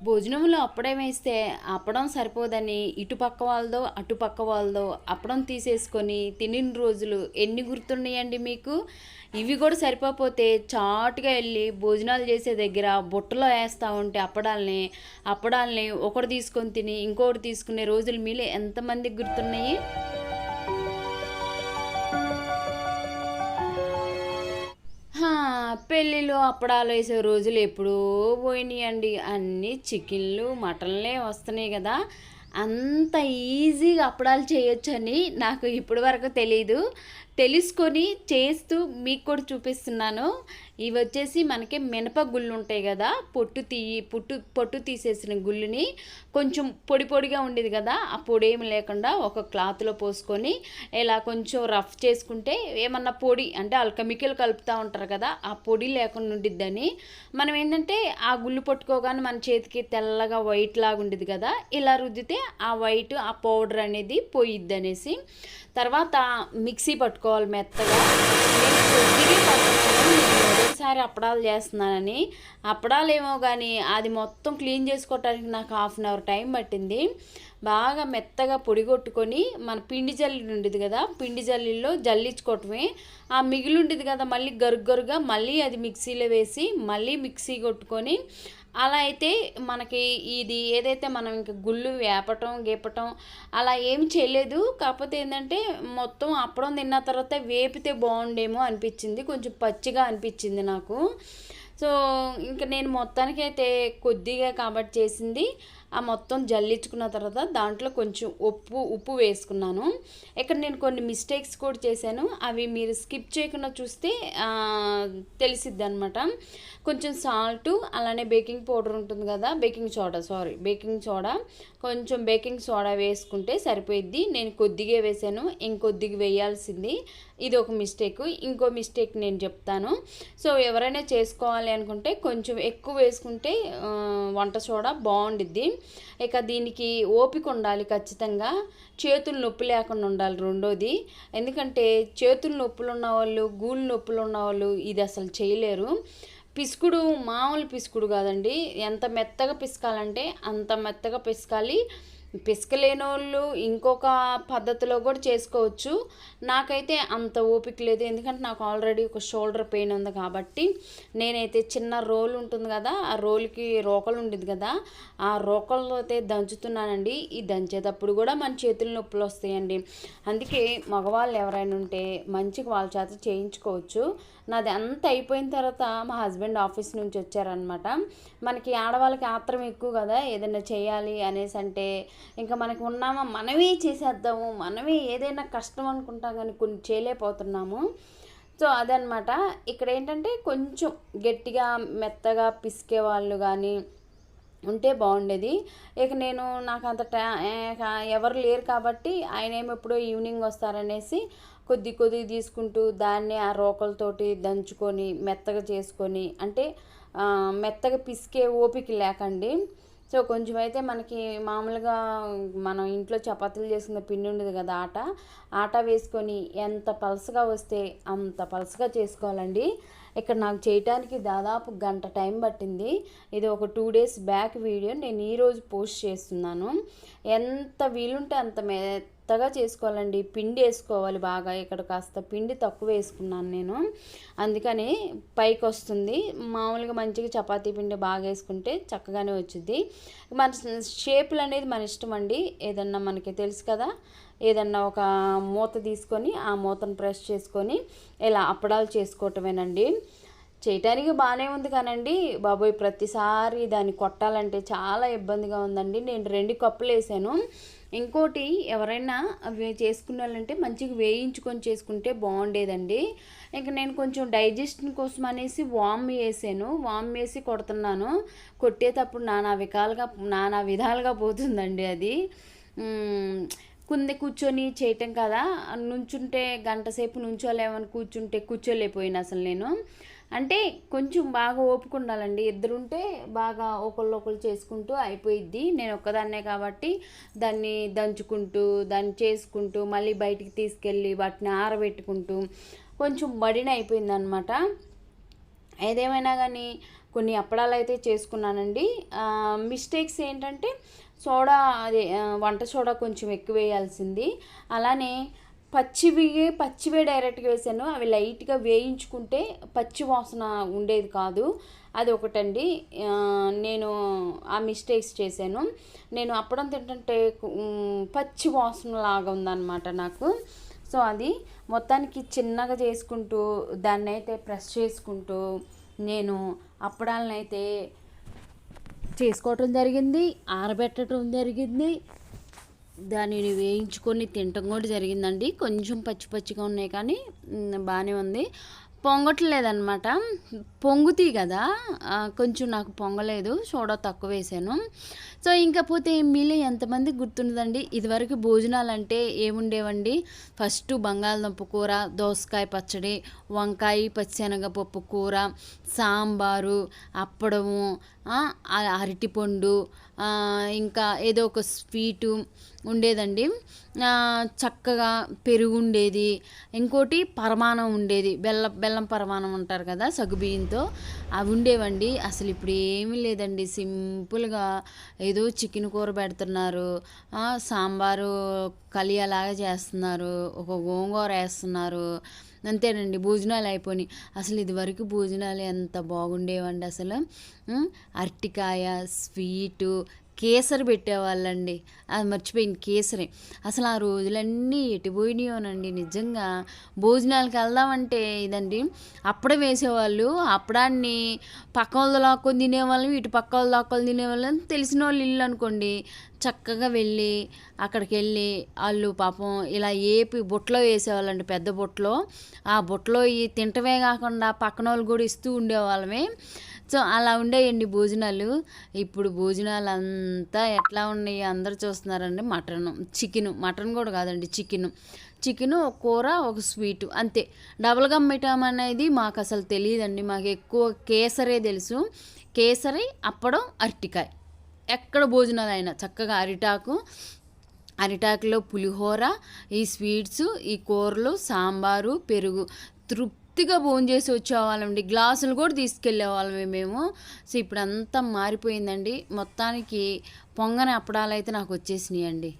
భోజనంలో అప్పుడే వేస్తే అప్పడం సరిపోదని ఇటు పక్క వాళ్ళదో అటుపక్క వాళ్ళదో అప్పడం తీసేసుకొని తినిన రోజులు ఎన్ని గుర్తున్నాయండి మీకు? ఇవి కూడా సరిపోతే చాటుగా వెళ్ళి భోజనాలు చేసే దగ్గర బుట్టలో వేస్తూ ఉంటే అప్పడాలని అప్పడాలని ఒకటి తీసుకొని తిని ఇంకొకటి తీసుకునే రోజులు మీలే ఎంతమందికి గుర్తున్నాయి? పెళ్ళిళ్ళు పెళ్ళిలో అప్పడాలు వేసే రోజులు ఎప్పుడూ పోయినాయండి. అన్నీ చికెన్లు మటన్లే వస్తున్నాయి కదా. అంత ఈజీగా అప్పడాలు చేయొచ్చని నాకు ఇప్పటి వరకు తెలియదు తెలుసుకొని చేస్తూ మీకు కూడా చూపిస్తున్నాను. ఇవి వచ్చేసి మనకి మినప గుళ్ళు ఉంటాయి కదా పొట్టు తీయి పొట్టు పొట్టు తీసేసిన గుళ్ళుని కొంచెం పొడి పొడిగా ఉండేది కదా ఆ పొడి ఏమి లేకుండా ఒక క్లాత్లో పోసుకొని ఇలా కొంచెం రఫ్ చేసుకుంటే ఏమన్నా పొడి అంటే వాళ్ళు కెమికల్ కలుపుతూ ఉంటారు కదా ఆ పొడి లేకుండా ఉండిద్దని. మనం ఏంటంటే ఆ గుళ్ళు పట్టుకోగానే మన చేతికి తెల్లగా వైట్ లాగా ఉండేది కదా ఇలా రుద్దితే ఆ వైట్ ఆ పౌడర్ అనేది పోయిద్ది అనేసి తర్వాత మిక్సీ పట్టుకో పట్టుకోవాలి మెత్తగా నేను మొదటిసారి అప్పడాలు చేస్తున్నానని. అప్పడాలు ఏమో కానీ అది మొత్తం క్లీన్ చేసుకోవటానికి నాకు హాఫ్ అన్ అవర్ టైం పట్టింది. బాగా మెత్తగా పొడి కొట్టుకొని మన పిండి జల్లి ఉండేది కదా పిండి జల్లిలో జల్లించుకోవటమే. ఆ మిగిలి ఉండేది కదా మళ్ళీ గరుగ్గరుగా మళ్ళీ అది మిక్సీలో వేసి మళ్ళీ మిక్సీ కొట్టుకొని అలా అయితే మనకి ఇది ఏదైతే మనం ఇంకా గుళ్ళు వేపటం గీపటం అలా ఏం చేయలేదు. కాకపోతే ఏంటంటే మొత్తం అప్పడం తిన్న తర్వాత వేపితే బాగుండేమో అనిపించింది. కొంచెం పచ్చిగా అనిపించింది నాకు. సో ఇంకా నేను మొత్తానికి అయితే కొద్దిగా కాబట్టి చేసింది. ఆ మొత్తం జల్లించుకున్న తర్వాత దాంట్లో కొంచెం ఉప్పు ఉప్పు వేసుకున్నాను. ఇక్కడ నేను కొన్ని మిస్టేక్స్ కూడా చేశాను. అవి మీరు స్కిప్ చేయకుండా చూస్తే తెలిసిద్ది అనమాట కొంచెం సాల్ట్ అలానే బేకింగ్ పౌడర్ ఉంటుంది కదా baking soda sorry baking soda కొంచెం బేకింగ్ సోడా వేసుకుంటే సరిపోయిద్ది. నేను కొద్దిగా వేసాను ఇంకొద్దిగా వేయాల్సింది. ఇది ఒక మిస్టేక్ ఇంకో మిస్టేక్ నేను చెప్తాను. సో ఎవరైనా చేసుకోవాలి అనుకుంటే కొంచెం ఎక్కువ వేసుకుంటే వంట సోడా బాగుండిద్ది. ఇక దీనికి ఓపిక ఉండాలి ఖచ్చితంగా. చేతులు నొప్పి లేకుండా ఉండాలి రెండోది. ఎందుకంటే చేతులు నొప్పులు ఉన్న వాళ్ళు గూళ్ళు నొప్పులు ఉన్న వాళ్ళు ఇది అసలు చేయలేరు. పిసుకుడు మామూలు పిసుకుడు కాదండి. ఎంత మెత్తగా పిసకాలంటే అంత మెత్తగా పిసకాలి. పిసకలేని వాళ్ళు ఇంకొక పద్ధతిలో కూడా చేసుకోవచ్చు. నాకైతే అంత ఓపిక లేదు. ఎందుకంటే నాకు ఆల్రెడీ ఒక షోల్డర్ పెయిన్ ఉంది కాబట్టి నేనైతే చిన్న రోల్ ఉంటుంది కదా ఆ రోల్కి రోకలు ఉండేది కదా ఆ రోకలతో అయితే దంచుతున్నానండి. ఈ దంచేటప్పుడు కూడా మన చేతులు నొప్పులు వస్తాయండి. అందుకే మగవాళ్ళు ఎవరైనా ఉంటే మంచిగా వాళ్ళ చేత చేయించుకోవచ్చు. నాది అంత అయిపోయిన తర్వాత మా హస్బెండ్ ఆఫీస్ నుంచి వచ్చారనమాట మనకి ఆడవాళ్ళకి ఆత్రం ఎక్కువ కదా ఏదైనా చేయాలి అనేసి అంటే ఇంకా మనకు ఉన్నామా? మనమే చేసేద్దాము. మనమే ఏదైనా కష్టం అనుకుంటాం కానీ కొన్ని చేయలేకపోతున్నాము. సో అదనమాట ఇక్కడ ఏంటంటే కొంచెం గట్టిగా మెత్తగా పిసికే వాళ్ళు కానీ ఉంటే బాగుండేది. ఇక నేను నాకు అంత టా ఎవరు లేరు కాబట్టి ఆయన ఏమి ఎప్పుడో ఈవినింగ్ వస్తారనేసి కొద్ది కొద్ది తీసుకుంటూ దాన్ని ఆ రోకలతోటి దంచుకొని మెత్తగా చేసుకొని అంటే మెత్తగా పిసికే ఓపిక లేకండి. సో కొంచెం అయితే మనకి మామూలుగా మనం ఇంట్లో చపాతీలు చేసుకున్న పిండి ఉండదు కదా ఆట. ఆట వేసుకొని ఎంత పలసగా వస్తే అంత పలసగా చేసుకోవాలండి. ఇక్కడ నాకు చేయటానికి దాదాపు గంట టైం పట్టింది. ఇది ఒక టూ డేస్ బ్యాక్ వీడియో నేను ఈరోజు పోస్ట్ చేస్తున్నాను. ఎంత వీలుంటే అంత మెత్తగా చేసుకోవాలండి. పిండి వేసుకోవాలి బాగా. ఇక్కడ కాస్త పిండి తక్కువ వేసుకున్నాను నేను. అందుకని పైకి వస్తుంది. మామూలుగా మంచిగా చపాతీ పిండి బాగా వేసుకుంటే చక్కగానే వచ్చింది మన షేపులు అనేది మన ఇష్టం అండి. ఏదన్నా మనకి తెలుసు కదా? ఏదన్నా ఒక మూత తీసుకొని ఆ మూతను ప్రెస్ చేసుకొని ఇలా అప్పడాలు చేసుకోవటమేనండి. చేయటానికి బాగానే ఉంది కానండి. బాబోయ్ ప్రతిసారి దాన్ని కొట్టాలంటే చాలా ఇబ్బందిగా ఉందండి. నేను రెండు కప్పులు వేసాను. ఇంకోటి ఎవరైనా అవి చేసుకునే వాళ్ళంటే మంచిగా వేయించుకొని చేసుకుంటే బాగుండేదండి. ఇంకా నేను కొంచెం డైజెషన్ కోసం అనేసి వామ్ వేసాను. వామ్ వేసి కొడుతున్నాను. కొట్టేటప్పుడు నానా వికాలుగా నానా విధాలుగా పోతుందండి అది. కుంది కూర్చొని చేయటం కదా. నుంచుంటే గంట సేపు నుంచోలేమని కూర్చుంటే కూర్చోలేకపోయాను అసలు నేను. అంటే కొంచెం బాగా ఓపిక ఉండాలండి. ఇద్దరుంటే బాగా ఒకళ్ళు ఒకళ్ళు చేసుకుంటూ అయిపోయిద్ది. నేను ఒక్కదాన్నే కాబట్టి దాన్ని దంచుకుంటూ దాన్ని చేసుకుంటూ మళ్ళీ బయటికి తీసుకెళ్ళి వాటిని ఆరబెట్టుకుంటూ కొంచెం బడిన అయిపోయింది అనమాట ఏదేమైనా కానీ కొన్ని అప్పడాలు అయితే చేసుకున్నానండి మిస్టేక్స్ ఏంటంటే సోడా అదే వంట సోడా కొంచెం ఎక్కువ వేయాల్సింది. అలానే పచ్చివి పచ్చివే డైరెక్ట్గా వేసాను. అవి లైట్గా వేయించుకుంటే పచ్చి వాసన ఉండేది కాదు. అది ఒకటండి. నేను ఆ మిస్టేక్స్ చేశాను. నేను అప్పడం తింటుంటే పచ్చి వాసన లాగా ఉందన్నమాట నాకు. సో అది మొత్తానికి చిన్నగా చేసుకుంటూ దాన్ని అయితే ప్రెస్ చేసుకుంటూ నేను అప్పడాలను అయితే చేసుకోవటం జరిగింది ఆరబెట్టడం జరిగింది. దానిని వేయించుకొని తినటం కూడా జరిగిందండి. కొంచెం పచ్చి పచ్చిగా ఉన్నాయి కానీ బాగానే ఉంది. పొంగట్లేదన్నమాట. పొంగుతీ కదా? కొంచెం నాకు పొంగలేదు. సోడా తక్కువ వేసాను. సో ఇంకా పోతే మీలో ఎంతమంది గుర్తుండదండి? ఇదివరకు భోజనాలు అంటే ఏముండేవండి? ఫస్ట్ బంగాళదుంప కూర దోసకాయ పచ్చడి వంకాయ పచ్చిశనగపప్పు కూర సాంబారు అప్పడము అరటిపండు ఇంకా ఏదో ఒక స్వీటు ఉండేదండి. చక్కగా పెరుగు ఉండేది. ఇంకోటి పరమాణం ఉండేది. బెల్ల బెల్లం పరమాణం అంటారు కదా సగ్గుబియ్యంతో అవి ఉండేవండి. అసలు ఇప్పుడు ఏమీ లేదండి. సింపుల్గా ఏదో చికెన్ కూర పెడుతున్నారు. సాంబారు కలియలాగా చేస్తున్నారు ఒక గోంగూర వేస్తున్నారు. అంతేనండి భోజనాలు అయిపోయినాయి. అసలు ఇదివరకు భోజనాలు ఎంత బాగుండేవండి అసలు. అరటికాయ స్వీటు కేసరి పెట్టేవాళ్ళండి. అది మర్చిపోయింది కేసరి. అసలు ఆ రోజులన్నీ ఎటు పోయినాయోనండి నిజంగా. భోజనాలకు వెళ్దామంటే ఇదండి అప్పుడే వేసేవాళ్ళు అప్పడాన్ని పక్క వాళ్ళు లాక్కొని తినేవాళ్ళం ఇటు పక్క వాళ్ళు లాక్కొని తినేవాళ్ళం తెలిసిన వాళ్ళు ఇల్లు అనుకోండి. చక్కగా వెళ్ళి అక్కడికి వెళ్ళి వాళ్ళు పాపం ఇలా ఏపి బుట్టలో వేసేవాళ్ళండి పెద్ద బుట్టలో ఆ బుట్టలో ఈ తింటమే కాకుండా పక్కన వాళ్ళు కూడా ఇస్తూ ఉండేవాళ్ళమే. సో అలా ఉండేయండి భోజనాలు. ఇప్పుడు భోజనాలు అంతా ఎట్లా ఉన్నాయి అందరు చూస్తున్నారండి మటన్ చికెన్ మటన్ కూడా కాదండి చికెన్. చికెన్ ఒక కూర ఒక స్వీటు అంతే. డబుల్ గమ్మిటం అనేది మాకు అసలు తెలియదండి మాకు ఎక్కువ కేసరే తెలుసు. కేసరి అప్పడం అరటికాయ. ఎక్కడ భోజనాలు అయినా చక్కగా అరిటాకు అరిటాకులో పులిహోర ఈ స్వీట్స్ ఈ కూరలు సాంబారు పెరుగు తృప్తిగా భోజనం చేసి వచ్చేవాళ్ళండి గ్లాసులు కూడా తీసుకెళ్ళే వాళ్ళమే మేము. సో ఇప్పుడు అంతా మారిపోయిందండి. మొత్తానికి పొంగని అప్పడాలు అయితే నాకు వచ్చేసినాయి అండి